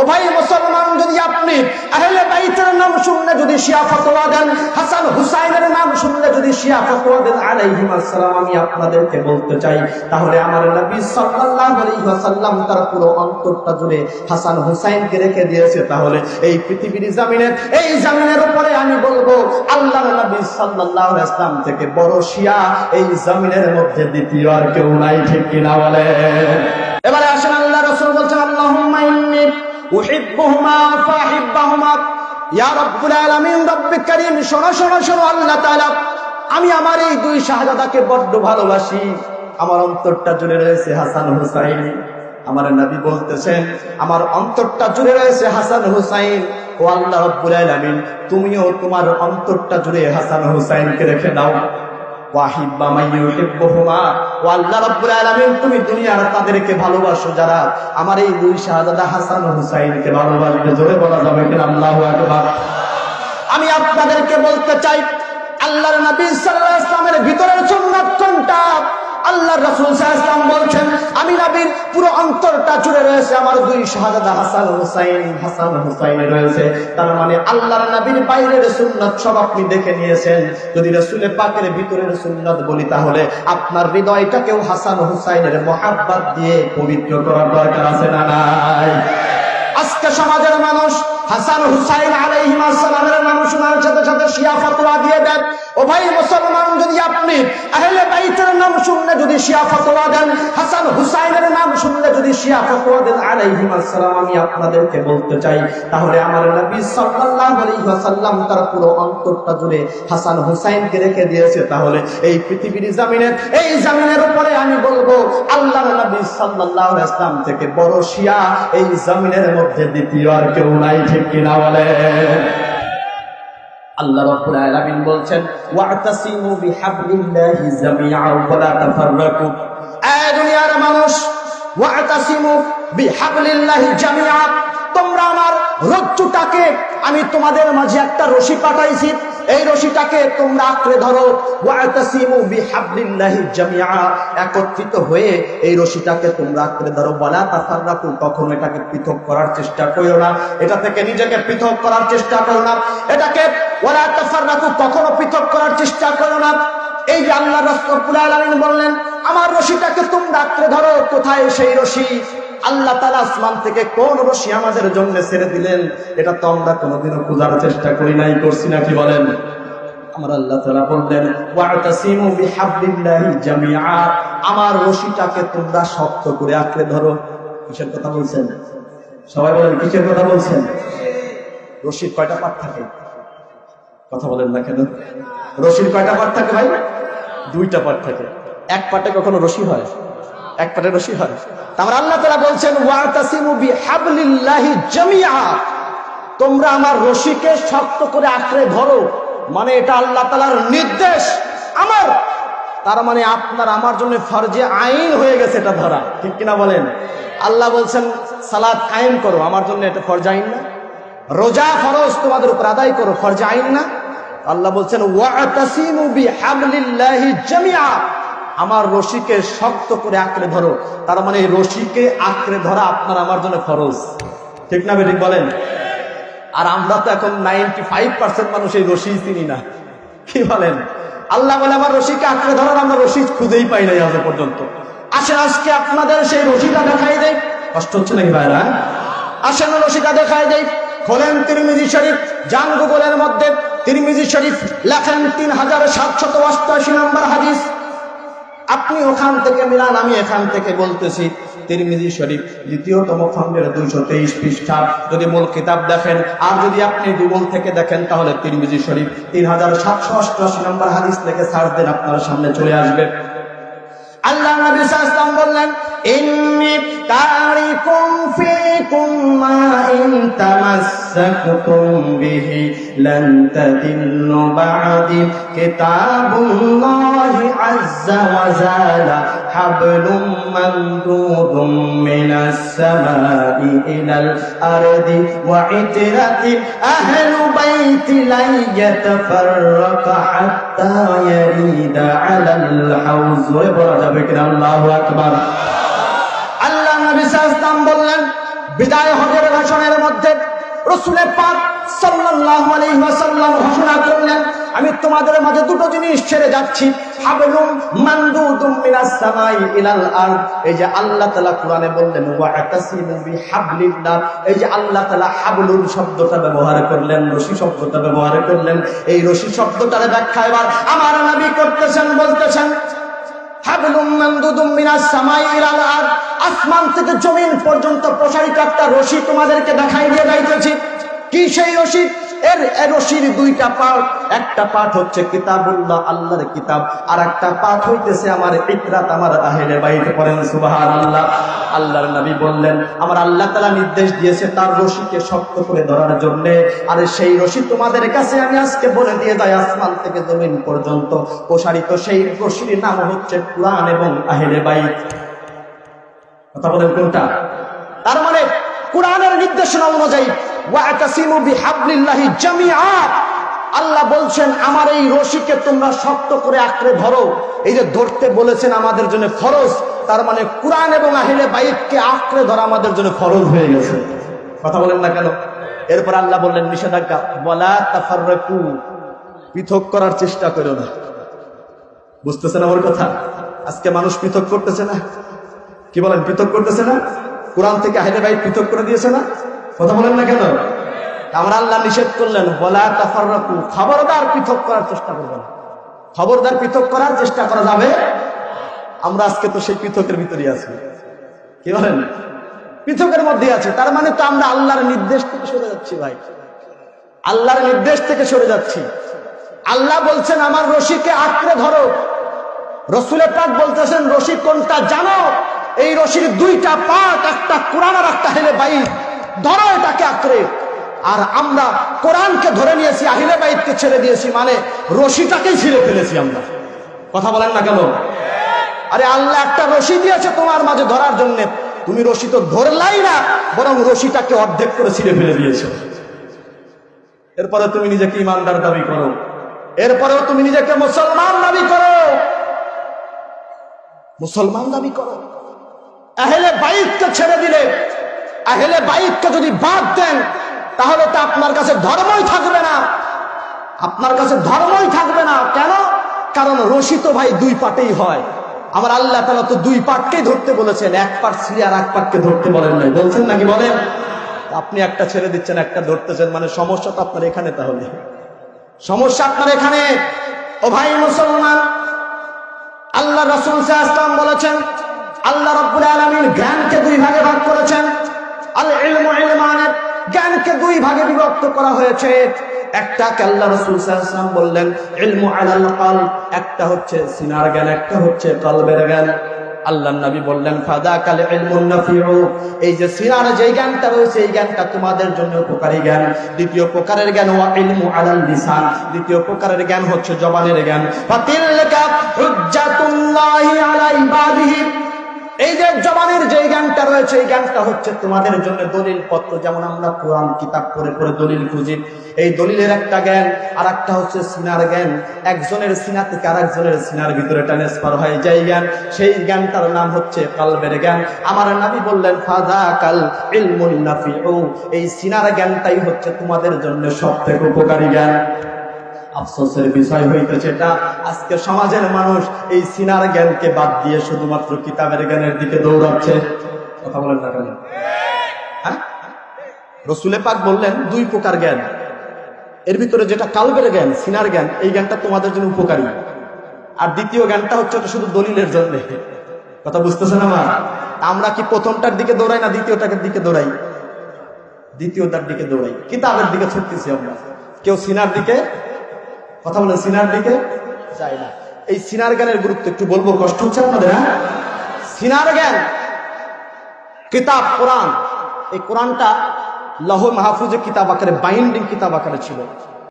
ও ভাই, মুসলমান যদি আপনি আহলে বাইতের নাম শুনলে যদি শিয়া ফতোয়া দেন, হাসান হুসাইনের নাম শুনলে যদি শিয়া ফতোয়া দেন, আলাইহিম আসসালাম, আমি আপনাদেরকে বলতে চাই, তাহলে আমার নবী সাল্লাল্লাহু আলাইহি ওয়াসাল্লাম তার পুরো অন্তরটা জুড়ে হাসান হুসাইনকে রেখে দিয়েছে। তাহলে এই পৃথিবীর জামিনের এই জামিনের উপরে আমি বলব, আল্লাহর নবী সাল্লাল্লাহু আলাইহি ওয়াসাল্লাম থেকে বড় শিয়া এই জামিনের মধ্যে দ্বিতীয় আর কেউ নাই, ঠিক কিনা বলে এবারে আসেন শোনো আল্লাহ আমি আমার এই দুই শাহজাদাকে বড্ড ভালোবাসি। আমার অন্তরটা জুড়ে রয়েছে হাসান হুসাইন। আমার নবী বলতেছেন, আমার অন্তরটা জুড়ে রয়েছে হাসান হুসাইন। ও আল্লাহ রব্বুল আলামিন, তুমিও তোমার অন্তরটা জুড়ে হাসান হুসাইনকে রেখে দাও। আমি আপনাদেরকে বলতে চাই, আল্লাহর নবী সাল্লাল্লাহু আলাইহি ভিতরের সুন্নাত কোনটা? আল্লাহ রাসূল সাল্লাল্লাহু আলাইহি ওয়াসাল্লাম বলছেন তার মানে বাইরের সুন্নাত সব আপনি দেখে নিয়েছেন। যদি রাসূলের পাকের ভিতরের সুন্নাত বলি তাহলে আপনার হৃদয়টাকেও হাসান হুসাইনের মহাব্বত দিয়ে পবিত্র করার দরকার আছে না নাই? আজকে সমাজের মানুষ হাসান হুসাইন আলাইহিমাসসালামের নাম শোনার সাথে সাথে শিয়া ফতোয়া দিয়ে দেন। ও ভাই, মুসলমান যদি আপনি আহলে বাইতের নাম শুনলে যদি শিয়া ফতোয়া দেন, হাসান হুসাইনের নাম শুনলে যদি শিয়া ফতোয়া দেন আলাইহিমাসসালাম আমি আপনাদেরকে বলতে চাই, তাহলে আমার নবী সাল্লাল্লাহু আলাইহি ওয়াসাল্লাম তার পুরো অন্তরটা জুড়ে হাসান হুসাইনকে রেখে দিয়েছে। তাহলে এই পৃথিবীর জামিনের এই জামিনের উপরে আমি বলব, আল্লাহর নবী সাল্লাল্লাহু আলাইহি ওয়াসাল্লাম থেকে বড় শিয়া, এই জামিনের মধ্যে দ্বিতীয় আর কেউ নাই, ঠিক কিনা বলে আল্লাহ রাব্বুল আলামিন বলছেন, ওয়াতাসিমু বিহাবলিল্লাহি জামিআ ওয়া লা তাফাররাকু। এ দুনিয়ার মানুষ, ওয়াতাসিমু বিহাবলিল্লাহি জামিআ। তোমরা আমার রজ্জুটাকে আমি তোমাদের মাঝে একটা রশি পাঠাইছি। এই রশিটাকে তোমরা আঁকড়ে ধরো। একত্রিত হয়ে এই রশিটাকে তোমরা আঁকড়ে ধরো। বলা তাফাররাকু, কখনো এটাকে পৃথক করার চেষ্টা করো না। এটা থেকে নিজেকে পৃথক করার চেষ্টা করো না। এটাকে ওয়ালা তাফাররাকু, কখনো পৃথক করার চেষ্টা করো না। এই যে আল্লাহ আলামিন বললেন, আমার রশিটাকে তোমরা আঁকড়ে ধরো। কোথায় সেই রশি? আল্লাহ তালা আসমান থেকে কোন রশি আমাদের জন্য ছেড়ে দিলেন? এটা তো আমরা কোনোদিনও খোঁজার চেষ্টা করি নাই, করছি না, কি বলেন? আমার আল্লাহ বললেন আমার রশিটাকে তোমরা শক্ত করে আঁকড়ে ধরো। কিসের কথা বলছেন? সবাই বলেন, কিসের কথা বলছেন? রশির কয়টা পাট থাকে? কথা বলেন না কেন? রশির কয়টা পাট থাকে ভাই? দুইটা পাট থাকে। এক পাটে কখনো রশি হয়? এক পাটে রশি হয়। আমার আল্লাহ তালা বলছেন তোমরা আমার রশিকে শক্ত করে আঁকড়ে ধরো। মানে এটা আল্লাহ তালার নির্দেশ। আমার। তার মানে আপনার আমার জন্য ফরজে আইন হয়ে গেছে এটা ধরা। ঠিক কিনা বলেন? আল্লাহ বলছেন, সালাদ কায়েম করো। আমার জন্য এটা ফরজ আইন না। রোজা ফরজ তোমাদের উপর আদায় করো। ফরজ আইন না। আল্লাহ বলছেন, ওয়াতাসিমু বিহাবলিল্লাহি জামিআ। আমার রশিকে শক্ত করে আঁকড়ে ধরো। তার মানে এই রশিকে আঁকড়ে ধরা আপনার আমার জন্য খরচ ঠিক না বেঠিক বলেন? আর আমরা তো এখন নাইনটি ফাইভ পার্সেন্ট মানুষ এই রশি চিনি না। কি বলেন? আল্লাহ বলে, আমার রশিকে আঁকড়ে ধরার আমরা রশি খুঁজেই পাই নাই আজ পর্যন্ত। আসেন, আজকে আপনাদের সেই রশিটা দেখাই দেয় কষ্ট হচ্ছে নাকি ভাইরা হ্যাঁ? আসেন, রশিটা দেখাই দেয় খোলেন তিরমিজি শরীফ, জান গুগলের মধ্যে। তিরমিজি শরীফ, লেখেন তিন হাজার সাতশত অষ্টআশি নম্বর হাদিস। আপনি ওখান থেকে মিলান, আমি এখান থেকে বলতেছি, তিরমিজি শরীফ, দ্বিতীয়তম খণ্ডের দুইশো তেইশ পৃষ্ঠা, যদি মূল কিতাব দেখেন, আর যদি আপনি গুগল থেকে দেখেন, তাহলে তিরমিজি শরীফ তিন হাজার সাতশো অষ্টআশি নম্বর হাদিস থেকে সার্চ দেন আপনার সামনে চলে আসবে। আল্লাহ নবী সাল্লাল্লাহু বললেন, ইন্নী তারিকুম ফিকুম মা তামাসসাকতুম বিহি লান তাদিল্লু বা'দি কিতাবুল্লাহি আযজা ওয়া জালা হাবলুম মামদুদুম মিনাস সামাই ইলাল আরদি ওয়া ইতরাতি আহলু বাইতি লা ইয়াতাফাররাকা হাত্তা ইয়ারিদা আলাল হাউজ ওয়ে বলা যাবে কিনা আল্লাহু নবী সাল্লাল্লাহু বললেন বিদায় হজের ভাষণের মধ্যে রসুলের পাক ঘোষণা করলেন, আমি তোমাদের মাঝে দুটো জিনিস ছেড়ে যাচ্ছি। হাবলুম মানদুদুম এই যে আল্লাহ বললেন এই যে আল্লাহ শব্দটা ব্যবহার করলেন, রশি শব্দটা ব্যবহার করলেন। এই রশি শব্দটার ব্যাখ্যা এবার আমার নবী করতেছেন, বলতেছেন, হাবলুম মামদুদুম মিনাস সামাই ইলাল আরদ। আসমান থেকে জমিন পর্যন্ত প্রসারিত একটা রশি তোমাদেরকে দেখাই দিয়ে যাইতেছি। কি সেই রশি? এর রশির দুইটা পাঠ একটা পাঠ হচ্ছে কিতাবুল্লাহ, আল্লাহর কিতাব। আর একটা পাঠ হইতেছে আমার ইকরাত, আমার আহেলে বাইতে পড়েন, সুবহানাল্লাহ। আল্লাহর নবী বললেন, আমার আল্লাহ তালা নির্দেশ দিয়েছে তার রশিকে শক্ত করে ধরার জন্য। আর সেই রশি তোমাদের কাছে আমি আজকে বলে দিয়ে যাই, আসমান থেকে জমিন পর্যন্ত প্রসারিত। সেই রশির নাম হচ্ছে কোরআন এবং আহেলে বাইত। কথা বলেন কোনটা? তার মানে কোরআনের নির্দেশনা অনুযায়ী আল্লাহ বলছেন আমার এই রশিকে তোমরা শক্ত করে আঁকড়ে ধরো। এই যে ধরতে বলেছেন আমাদের জন্য ফরজ তার মানে কোরআন এবং আহিলে বাইককে আঁকড়ে ধরা আমাদের জন্য ফরজ হয়ে গেছে। কথা বলেন না কেন? এরপর আল্লাহ বললেন নিষেধাজ্ঞা বলা তাফাররাকু পৃথক করার চেষ্টা করো না। বুঝতেছেন আমার কথা? আজকে মানুষ পৃথক করতেছে না? কি বলেন, পৃথক করতেছে না? কোরআন থেকে আহিলে বাইক পৃথক করে দিয়েছে না? কথা বলেন না কেন? আমরা আল্লাহ নিষেধ করলেন বলা তাফাররাকু খবরদার পৃথক করার চেষ্টা করবেন খবরদার পৃথক করার চেষ্টা করা যাবে? আমরা আজকে তো সেই পৃথকের ভিতরে আছি। কি বলেন? পৃথকের মধ্যে আছে। তার মানে তো আমরা আল্লাহর নির্দেশ থেকে সরে যাচ্ছি ভাই। আল্লাহর নির্দেশ থেকে সরে যাচ্ছি। আল্লাহ বলছেন, আমার রশিকে আঁকড়ে ধরো। রসুলের পাক বলতেছেন, রশি কোনটা জানো? এই রশির দুইটা পাট একটা কোরআন আর একটা হেলে বাইক ধরো এটাকে আঁকড়ে। আর আমরা কোরআনকে ধরে নিয়েছি, আহিলে বাইককে ছেড়ে দিয়েছি মানে রশিটাকেই ছিঁড়ে ফেলেছি আমরা। কথা বলেন না কেন? আরে আল্লাহ একটা রশি দিয়েছে তোমার মাঝে ধরার জন্য। তুমি রশি তো ধরলাই না, বরং রশিটাকে অর্ধেক করে ছিঁড়ে ফেলে দিয়েছ। এরপরে তুমি নিজেকে ইমানদার দাবি করো। এরপরেও তুমি নিজেকে মুসলমান দাবি করো। মুসলমান দাবি করো। আহেলে বাইককে ছেড়ে দিলে, আহেলে বাইককে যদি বাদ দেন, তাহলে তো আপনার কাছে ধর্মই থাকবে না। আপনার কাছে ধর্মই থাকবে না। কেন? কারণ রশি তো ভাই দুই পাটেই হয়। আমার আল্লাহ তালা তো দুই পাটকেই ধরতে বলেছেন। এক পাট ছিঁড়ে আর এক পাটকে ধরতে বলেন নাই। বলছেন নাকি বলেন? আপনি একটা ছেড়ে দিচ্ছেন, একটা ধরতেছেন মানে সমস্যা তো আপনার এখানে তাহলে। সমস্যা আপনার এখানে। ও ভাই মুসলমান, আল্লাহ রসুল বলেছেন আল্লাহ রব্বুল আলমীর জ্ঞানকে দুই ভাগে ভাগ করেছেন। আল জ্ঞানকে দুই ভাগে বিভক্ত করা হয়েছে। একটা আল্লাহ রসুল বললেন, ইলমু আলাল একটা হচ্ছে সিনার জ্ঞান, একটা হচ্ছে কলবের জ্ঞান। আল্লাহ নবী বললেন ফাদা কালে এই যে সিনার যে জ্ঞানটা রয়েছে, এই জ্ঞানটা তোমাদের জন্য উপকারী জ্ঞান। দ্বিতীয় প্রকারের জ্ঞান ওয়া ইলমু আলাল লিসান, দ্বিতীয় প্রকারের জ্ঞান হচ্ছে জবানের জ্ঞান। ফাতিলকা হুজ্জাতুল্লাহি আলা ইবাদিহি এই যে জবানের যে জ্ঞানটা রয়েছে, এই জ্ঞানটা হচ্ছে তোমাদের জন্য দলিল পত্র যেমন আমরা কোরআন কিতাব পড়ে পড়ে দলিল খুঁজি, এই দলিলের একটা জ্ঞান আর একটা হচ্ছে সিনার জ্ঞান। একজনের সিনা থেকে আর একজনের সিনার ভিতরে ট্রান্সফার হয়। যাই জ্ঞান, সেই জ্ঞানটার নাম হচ্ছে কালবের জ্ঞান। আমার নাবি বললেন ফাজা কাল ইলমুন নাফিউ। এই সিনার জ্ঞানটাই হচ্ছে তোমাদের জন্য সব থেকে উপকারী জ্ঞান। আফসোসের বিষয় হইতেছে এটা। আজকে সমাজের মানুষ এই সিনার জ্ঞানকে বাদ দিয়ে শুধুমাত্র কিতাবের জ্ঞানের দিকে দৌড়াচ্ছে। কথা বলেন না কেন? হ্যাঁ? রসুলে পাক বললেন, দুই প্রকার জ্ঞান। এর ভিতরে যেটা কালবের জ্ঞান, সিনার জ্ঞান, এই জ্ঞানটা তোমাদের জন্য উপকারী। আর দ্বিতীয় জ্ঞানটা হচ্ছে ওটা শুধু দলিলের জন্য। কথা বুঝতেছেন আমার? আমরা কি প্রথমটার দিকে দৌড়াই না দ্বিতীয়টার দিকে দৌড়াই? দ্বিতীয়টার দিকে দৌড়াই। কিতাবের দিকে ছুটতেছি আমরা। কেউ সিনার দিকে কথা বলেন সিনার দিকে? যায় না। এই সিনার জ্ঞানের গুরুত্ব একটু বলব কষ্ট হচ্ছে আপনাদের হ্যাঁ? সিনার জ্ঞান কিতাব কোরআন। এই কোরআনটা লহ মাহফুজে কিতাব আকারে বাইন্ডিং কিতাব আকারে ছিল।